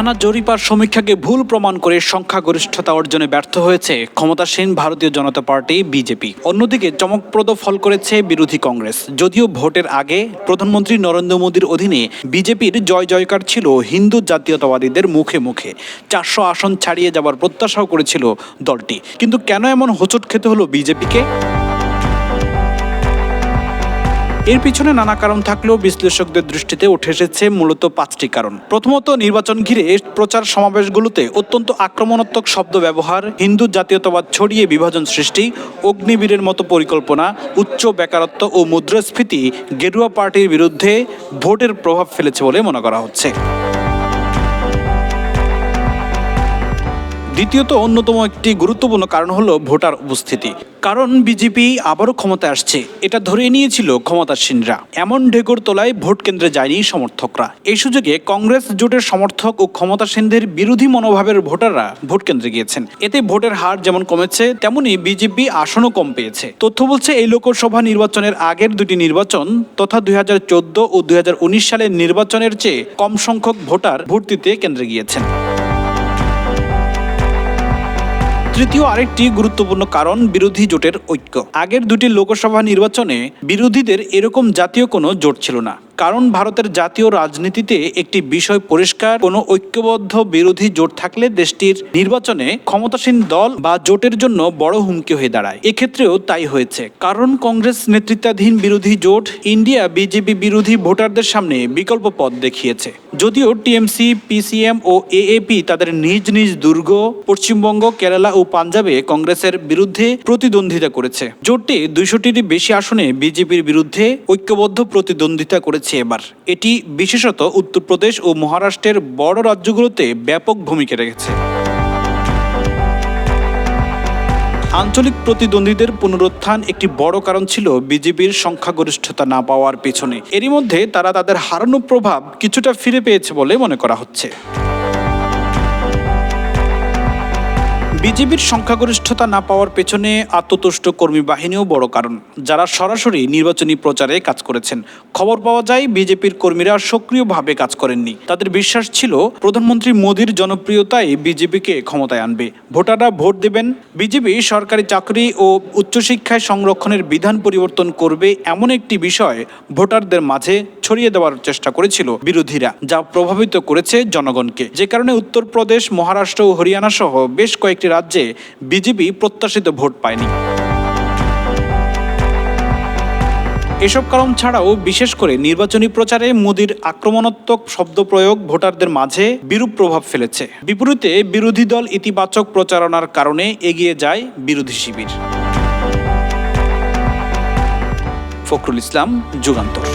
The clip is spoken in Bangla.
নানা জরিপার সমীক্ষাকে ভুল প্রমাণ করে সংখ্যাগরিষ্ঠতা অর্জনে ব্যর্থ হয়েছে ক্ষমতাসীন ভারতীয় জনতা পার্টি, বিজেপি। অন্যদিকে চমকপ্রদ ফল করেছে বিরোধী কংগ্রেস। যদিও ভোটের আগে প্রধানমন্ত্রী নরেন্দ্র মোদীর অধীনে বিজেপির জয় জয়কার ছিল হিন্দু জাতীয়তাবাদীদের মুখে মুখে। চারশো আসন ছাড়িয়ে যাবার প্রত্যাশাও করেছিল দলটি। কিন্তু কেন এমন হোঁচট খেতে হলো বিজেপিকে? এর পিছনে নানা কারণ থাকলেও বিশ্লেষকদের দৃষ্টিতে উঠে এসেছে মূলত পাঁচটি কারণ। প্রথমত, নির্বাচন ঘিরে প্রচার সমাবেশগুলোতে অত্যন্ত আক্রমণাত্মক শব্দ ব্যবহার, হিন্দু জাতীয়তাবাদ ছড়িয়ে বিভাজন সৃষ্টি, অগ্নিবীরের মতো পরিকল্পনা, উচ্চ বেকারত্ব ও মুদ্রাস্ফীতি গেরুয়া পার্টির বিরুদ্ধে ভোটের প্রভাব ফেলেছে বলে মনে করা হচ্ছে। দ্বিতীয়ত অন্যতম একটি গুরুত্বপূর্ণ কারণ হলো ভোটার উপস্থিতি। কারণ বিজেপি আবারও ক্ষমতায় আসছে। এটা ধরে নিয়েছিল ক্ষমতাসীনরা। এমন ঢেকুর তোলায় ভোট কেন্দ্রে যায়নি সমর্থকরা। এই সুযোগে কংগ্রেস জোটের সমর্থক ও ক্ষমতাসীনদের বিরোধী মনোভাবের ভোটাররা ভোট কেন্দ্রে গিয়েছেন। এতে ভোটের হার যেমন কমেছে, তেমনি বিজেপি আসনও কম পেয়েছে। তথ্য বলছে এই লোকসভা নির্বাচনের আগের দুটি নির্বাচন তথা দুই হাজার চোদ্দ ও দুই হাজার উনিশ সালের নির্বাচনের চেয়ে কম সংখ্যক ভোটার ভোট দিতে কেন্দ্রে গিয়েছেন। তৃতীয় আরেকটি গুরুত্বপূর্ণ কারণ বিরোধী জোটের ঐক্য। আগের দুটি লোকসভা নির্বাচনে বিরোধীদের এরকম জাতীয় কোনো জোট ছিল না। কারণ ভারতের জাতীয় রাজনীতিতে একটি বিষয় পরিষ্কার, কোনো ঐক্যবদ্ধ বিরোধী জোট থাকলে দেশটির নির্বাচনে ক্ষমতাসীন দল বা জোটের জন্য বড় হুমকি হয়ে দাঁড়ায়। এক্ষেত্রেও তাই হয়েছে। কারণ কংগ্রেস নেতৃত্বাধীন বিরোধী জোট ইন্ডিয়া বিজেপি বিরোধী ভোটারদের সামনে বিকল্প পথ দেখিয়েছে। যদিও টিএমসি, পিসিএম ও এএপি তাদের নিজ নিজ দুর্গ, পশ্চিমবঙ্গ, কেরালা ও পাঞ্জাবে কংগ্রেসের বিরুদ্ধে প্রতিদ্বন্দ্বিতা করেছে। জোটটি দুইশোটির বেশি আসনে বিজেপির বিরুদ্ধে ঐক্যবদ্ধ প্রতিদ্বন্দ্বিতা করেছে। এবার। এটি বিশেষত উত্তরপ্রদেশ ও মহারাষ্ট্রের বড় রাজ্যগুলোতে ব্যাপক ভূমিকা রেখেছে। আঞ্চলিক প্রতিদ্বন্দ্বীদের পুনরুত্থান একটি বড় কারণ ছিল বিজেপির সংখ্যাগরিষ্ঠতা না পাওয়ার পেছনে। এরই মধ্যে তারা তাদের হারানো প্রভাব কিছুটা ফিরে পেয়েছে বলে মনে করা হচ্ছে। বিজেপির সংখ্যাগরিষ্ঠতা না পাওয়ার পেছনে আত্মতুষ্ট কর্মী বাহিনীও বড় কারণ, যারা সরাসরি নির্বাচনী প্রচারে কাজ করেছেন। খবর পাওয়া যায়, বিজেপির কর্মীরা সক্রিয়ভাবে কাজ করেননি। তাদের বিশ্বাস ছিল, প্রধানমন্ত্রী মোদীর জনপ্রিয়তাই বিজেপিকে ক্ষমতায় আনবে। ভোটাররা ভোট দেবেন। বিজেপি সরকারি চাকরি ও উচ্চশিক্ষায় সংরক্ষণের বিধান পরিবর্তন করবে এমন একটি বিষয় ভোটারদের মাঝে ছড়িয়ে দেওয়ার চেষ্টা করেছিল বিরোধীরা, যা প্রভাবিত করেছে জনগণকে। যে কারণে উত্তরপ্রদেশ, মহারাষ্ট্র ও হরিয়ানা সহ বেশ কয়েকটি রাজ্যে বিজেপি প্রত্যাশিত ভোট পায়নি। এসব কারণ ছাড়াও বিশেষ করে নির্বাচনী প্রচারে মোদির আক্রমণাত্মক শব্দ প্রয়োগ ভোটারদের মাঝে বিরূপ প্রভাব ফেলেছে। বিপরীতে বিরোধী দল ইতিবাচক প্রচারণার কারণে এগিয়ে যায় বিরোধী শিবির। ফখরুল ইসলাম, যুগান্তর।